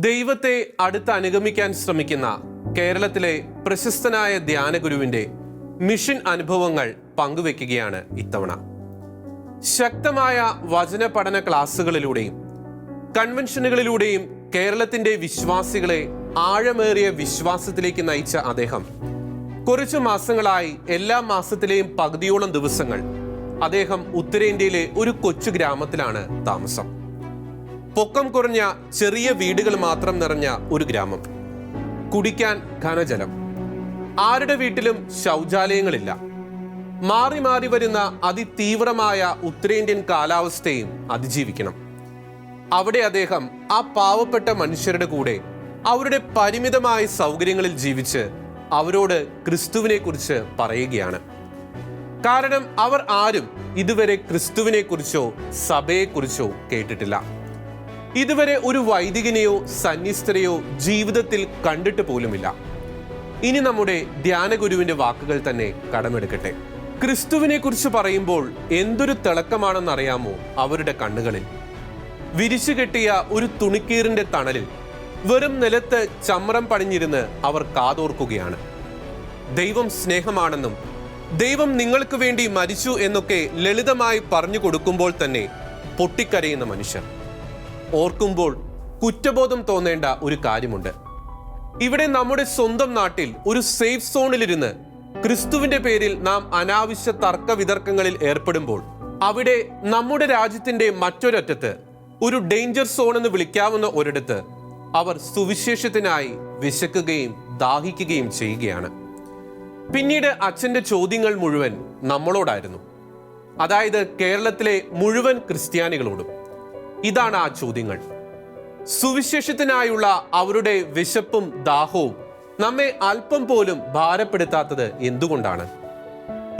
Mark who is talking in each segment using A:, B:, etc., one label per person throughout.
A: ദൈവത്തെ അടുത്ത് അനുഗമിക്കാൻ ശ്രമിക്കുന്ന കേരളത്തിലെ പ്രശസ്തനായ ധ്യാനഗുരുവിന്റെ മിഷൻ അനുഭവങ്ങൾ പങ്കുവെക്കുകയാണ് ഇത്തവണ. ശക്തമായ വചന പഠന ക്ലാസ്സുകളിലൂടെയും കൺവെൻഷനുകളിലൂടെയും കേരളത്തിന്റെ വിശ്വാസികളെ ആഴമേറിയ വിശ്വാസത്തിലേക്ക് നയിച്ച അദ്ദേഹം കുറച്ചു മാസങ്ങളായി എല്ലാ മാസത്തിലെയും പകുതിയോളം ദിവസങ്ങൾ അദ്ദേഹം ഉത്തരേന്ത്യയിലെ ഒരു കൊച്ചു ഗ്രാമത്തിലാണ് താമസം. പൊക്കം കുറഞ്ഞ ചെറിയ വീടുകൾ മാത്രം നിറഞ്ഞ ഒരു ഗ്രാമം. കുടിക്കാൻ ഘനജലം. ആരുടെ വീട്ടിലും ശൗചാലയങ്ങളില്ല. മാറി മാറി വരുന്ന അതിതീവ്രമായ ഉത്തരേന്ത്യൻ കാലാവസ്ഥയും അതിജീവിക്കണം. അവിടെ അദ്ദേഹം ആ പാവപ്പെട്ട മനുഷ്യരുടെ കൂടെ അവരുടെ പരിമിതമായ സൗകര്യങ്ങളിൽ ജീവിച്ച് അവരോട് ക്രിസ്തുവിനെ കുറിച്ച് പറയുകയാണ്. കാരണം അവർ ആരും ഇതുവരെ ക്രിസ്തുവിനെ കുറിച്ചോ സഭയെക്കുറിച്ചോ കേട്ടിട്ടില്ല. ഇതുവരെ ഒരു വൈദികനെയോ സന്യസ്തരെയോ ജീവിതത്തിൽ കണ്ടിട്ട് പോലുമില്ല. ഇനി നമ്മുടെ ധ്യാനഗുരുവിന്റെ വാക്കുകൾ തന്നെ കടമെടുക്കട്ടെ. ക്രിസ്തുവിനെ കുറിച്ച് പറയുമ്പോൾ എന്തൊരു തിളക്കമാണെന്നറിയാമോ അവരുടെ കണ്ണുകളിൽ? വിരിച്ചു കെട്ടിയ ഒരു തുണിക്കീറിന്റെ തണലിൽ വെറും നിലത്ത് ചമ്രം പണിഞ്ഞിരുന്ന് അവർ കാതോർക്കുകയാണ്. ദൈവം സ്നേഹമാണെന്നും ദൈവം നിങ്ങൾക്ക് വേണ്ടി മരിച്ചു എന്നൊക്കെ ലളിതമായി പറഞ്ഞു കൊടുക്കുമ്പോൾ തന്നെ പൊട്ടിക്കരയുന്ന മനുഷ്യർ. ഓർക്കുമ്പോൾ കുറ്റബോധം തോന്നേണ്ട ഒരു കാര്യമുണ്ട്. ഇവിടെ നമ്മുടെ സ്വന്തം നാട്ടിൽ ഒരു സേഫ് സോണിലിരുന്ന് ക്രിസ്തുവിന്റെ പേരിൽ നാം അനാവശ്യ തർക്ക വിതർക്കങ്ങളിൽ ഏർപ്പെടുമ്പോൾ അവിടെ നമ്മുടെ രാജ്യത്തിന്റെ മറ്റൊരറ്റത്ത് ഒരു ഡേഞ്ചർ സോൺ എന്ന് വിളിക്കാവുന്ന ഒരിടത്ത് അവർ സുവിശേഷത്തിനായി വിശക്കുകയും ദാഹിക്കുകയും ചെയ്യുകയാണ്. പിന്നീട് അച്ഛന്റെ ചോദ്യങ്ങൾ മുഴുവൻ നമ്മളോടായിരുന്നു. അതായത് കേരളത്തിലെ മുഴുവൻ ക്രിസ്ത്യാനികളോടും. ഇതാണ് ആ ചോദ്യങ്ങൾ. സുവിശേഷത്തിനായുള്ള അവരുടെ വിശപ്പും ദാഹവും നമ്മെ അല്പം പോലും ഭാരപ്പെടുത്താത്തത് എന്തുകൊണ്ടാണ്?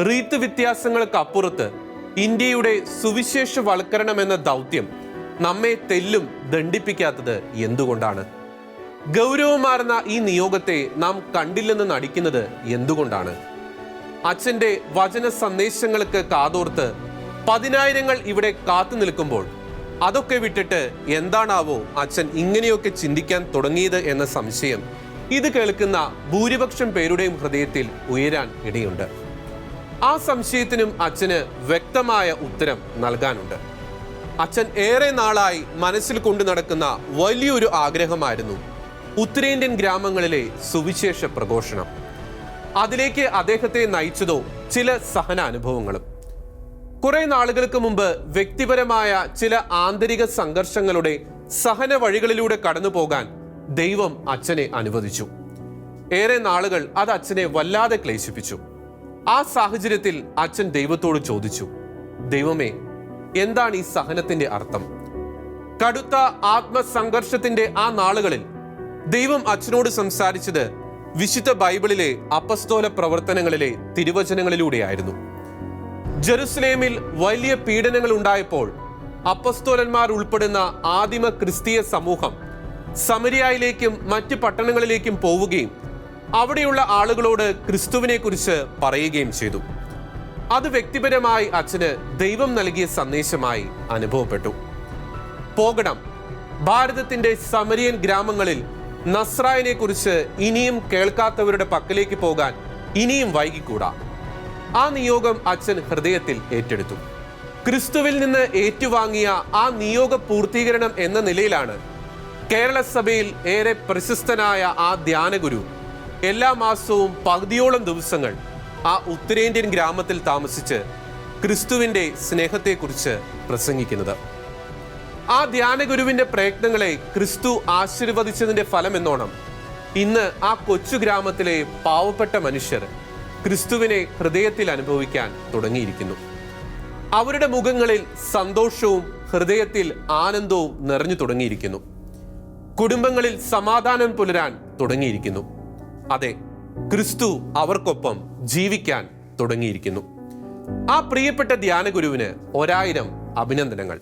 A: റീത്ത് വ്യത്യാസങ്ങൾക്കപ്പുറത്ത് ഇന്ത്യയുടെ സുവിശേഷ വൽക്കരണം എന്ന ദൗത്യം നമ്മെ തെല്ലും ദണ്ഡിപ്പിക്കാത്തത് എന്തുകൊണ്ടാണ്? ഗൗരവമാർന്ന ഈ നിയോഗത്തെ നാം കണ്ടില്ലെന്ന് നടിക്കുന്നത് എന്തുകൊണ്ടാണ്? അച്ഛന്റെ വചന സന്ദേശങ്ങൾക്ക് കാതോർത്ത് പതിനായിരങ്ങൾ ഇവിടെ കാത്തു നിൽക്കുമ്പോൾ അതൊക്കെ വിട്ടിട്ട് എന്താണാവോ അച്ഛൻ ഇങ്ങനെയൊക്കെ ചിന്തിക്കാൻ തുടങ്ങിയത് എന്ന സംശയം. ഇത് കേൾക്കുന്ന ഭൂരിപക്ഷം പേരുടെയും ഹൃദയത്തിൽ ഉയരാൻ ഇടയുണ്ട്. ആ സംശയത്തിനും അച്ഛന് വ്യക്തമായ ഉത്തരം നൽകാനുണ്ട്. അച്ഛൻ ഏറെ നാളായി മനസ്സിൽ കൊണ്ടു നടക്കുന്ന വലിയൊരു ആഗ്രഹമായിരുന്നു ഉത്തരേന്ത്യൻ ഗ്രാമങ്ങളിലെ സുവിശേഷ പ്രഘോഷണം. അതിലേക്ക് അദ്ദേഹത്തെ നയിച്ചതോ ചില സഹന അനുഭവങ്ങളും കുറെ നാളുകൾക്ക് മുമ്പ് വ്യക്തിപരമായ ചില ആന്തരിക സംഘർഷങ്ങളുടെ സഹന വഴികളിലൂടെ കടന്നു പോകാൻ ദൈവം അച്ഛനെ അനുവദിച്ചു. ഏറെ നാളുകൾ അത് അച്ഛനെ വല്ലാതെ ക്ലേശിപ്പിച്ചു. ആ സാഹചര്യത്തിൽ അച്ഛൻ ദൈവത്തോട് ചോദിച്ചു ദൈവമേ എന്താണ് ഈ സഹനത്തിന്റെ അർത്ഥം? കടുത്ത ആത്മസംഘർഷത്തിന്റെ ആ നാളുകളിൽ ദൈവം അച്ഛനോട് സംസാരിച്ചത് വിശുദ്ധ ബൈബിളിലെ അപ്പസ്തോല പ്രവർത്തനങ്ങളിലെ തിരുവചനങ്ങളിലൂടെയായിരുന്നു. ജെറുസലേമിൽ വലിയ പീഡനങ്ങൾ ഉണ്ടായപ്പോൾ അപ്പസ്തോലന്മാർ ഉൾപ്പെടുന്ന ആദിമ ക്രിസ്തീയ സമൂഹം സമരിയായിലേക്കും മറ്റ് പട്ടണങ്ങളിലേക്കും പോവുകയും അവിടെയുള്ള ആളുകളോട് ക്രിസ്തുവിനെക്കുറിച്ച് പറയുകയും ചെയ്തു. അത് വ്യക്തിപരമായി അച്ഛന് ദൈവം നൽകിയ സന്ദേശമായി അനുഭവപ്പെട്ടു. പോകണം. ഭാരതത്തിന്റെ സമരിയൻ ഗ്രാമങ്ങളിൽ നസ്രായനെ കുറിച്ച് ഇനിയും കേൾക്കാത്തവരുടെ പക്കലേക്ക് പോകാൻ ഇനിയും വൈകിക്കൂടാ. ആ നിയോഗം അച്ഛൻ ഹൃദയത്തിൽ ഏറ്റെടുത്തു. ക്രിസ്തുവിൽ നിന്ന് ഏറ്റുവാങ്ങിയ ആ നിയോഗ പൂർത്തീകരണം എന്ന നിലയിലാണ് കേരള സഭയിൽ ഏറെ പ്രശസ്തനായ ആ ധ്യാനഗുരു എല്ലാ മാസവും പകുതിയോളം ദിവസങ്ങൾ ആ ഉത്തരേന്ത്യൻ ഗ്രാമത്തിൽ താമസിച്ച് ക്രിസ്തുവിന്റെ സ്നേഹത്തെക്കുറിച്ച് പ്രസംഗിക്കുന്നത്. ആ ധ്യാനഗുരുവിന്റെ പ്രയത്നങ്ങളെ ക്രിസ്തു ആശീർവദിച്ചതിന്റെ ഫലമെന്നോണം ഇന്ന് ആ കൊച്ചു ഗ്രാമത്തിലെ പാവപ്പെട്ട മനുഷ്യർ ക്രിസ്തുവിനെ ഹൃദയത്തിൽ അനുഭവിക്കാൻ തുടങ്ങിയിരിക്കുന്നു. അവരുടെ മുഖങ്ങളിൽ സന്തോഷവും ഹൃദയത്തിൽ ആനന്ദവും നിറഞ്ഞു തുടങ്ങിയിരിക്കുന്നു. കുടുംബങ്ങളിൽ സമാധാനം പുലരാൻ തുടങ്ങിയിരിക്കുന്നു. അതെ ക്രിസ്തു അവർക്കൊപ്പം ജീവിക്കാൻ തുടങ്ങിയിരിക്കുന്നു. ആ പ്രിയപ്പെട്ട ധ്യാനഗുരുവിന് ഒരായിരം അഭിനന്ദനങ്ങൾ.